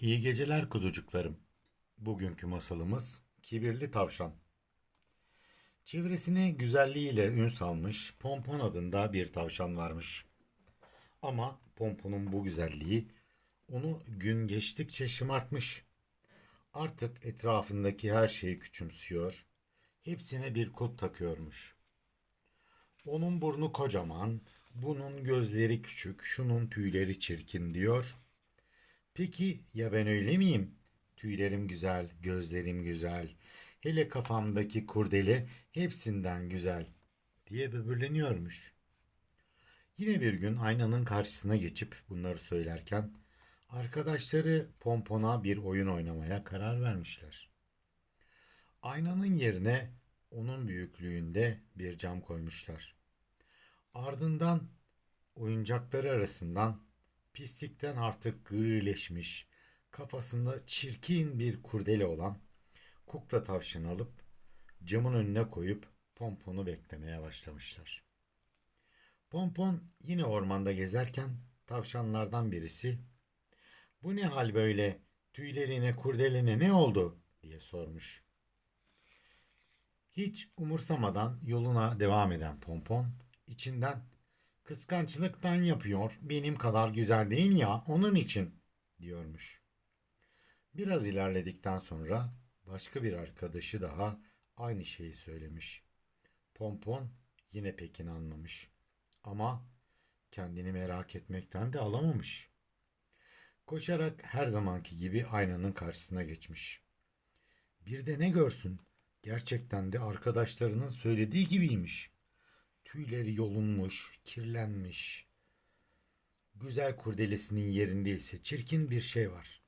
İyi geceler kuzucuklarım. Bugünkü masalımız Kibirli Tavşan. Çevresine güzelliğiyle ün salmış Pompon adında bir tavşan varmış. Ama Pompon'un bu güzelliği onu gün geçtikçe şımartmış. Artık etrafındaki her şeyi küçümsüyor, hepsine bir kulp takıyormuş. Onun burnu kocaman, bunun gözleri küçük, şunun tüyleri çirkin diyor. Peki ya ben öyle miyim? Tüylerim güzel, gözlerim güzel. Hele kafamdaki kurdele hepsinden güzel diye böbürleniyormuş. Yine bir gün aynanın karşısına geçip bunları söylerken arkadaşları Pompon'a bir oyun oynamaya karar vermişler. Aynanın yerine onun büyüklüğünde bir cam koymuşlar. Ardından oyuncakları arasından pislikten artık grileşmiş, kafasında çirkin bir kurdele olan kukla tavşanı alıp camın önüne koyup Pompon'u beklemeye başlamışlar. Pompon yine ormanda gezerken tavşanlardan birisi "Bu ne hal böyle? Tüylerine, kurdeline ne oldu?" diye sormuş. Hiç umursamadan yoluna devam eden Pompon içinden kıskançlıktan yapıyor. Benim kadar güzel değil ya onun için diyormuş. Biraz ilerledikten sonra başka bir arkadaşı daha aynı şeyi söylemiş. Pompon yine pek inanmamış. Ama kendini merak etmekten de alamamış. Koşarak her zamanki gibi aynanın karşısına geçmiş. Bir de ne görsün? Gerçekten de arkadaşlarının söylediği gibiymiş. Tüyleri yolunmuş, kirlenmiş. Güzel kurdelesinin yerinde ise çirkin bir şey var.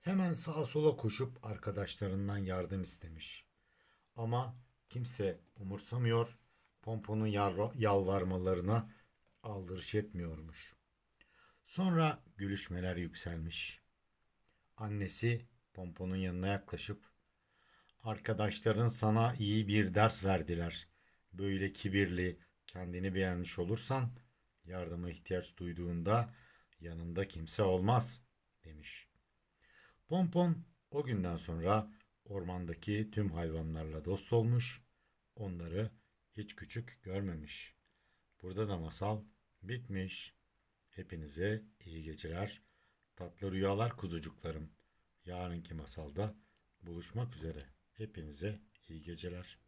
Hemen sağa sola koşup arkadaşlarından yardım istemiş. Ama kimse umursamıyor, Pompon'un yalvarmalarına aldırış etmiyormuş. Sonra gülüşmeler yükselmiş. Annesi Pompon'un yanına yaklaşıp Arkadaşların sana iyi bir ders verdiler. Böyle kibirli, kendini beğenmiş olursan yardıma ihtiyaç duyduğunda yanında kimse olmaz demiş. Pompon o günden sonra ormandaki tüm hayvanlarla dost olmuş, onları hiç küçük görmemiş. Burada da masal bitmiş. Hepinize iyi geceler, tatlı rüyalar kuzucuklarım. Yarınki masalda buluşmak üzere. Hepinize iyi geceler.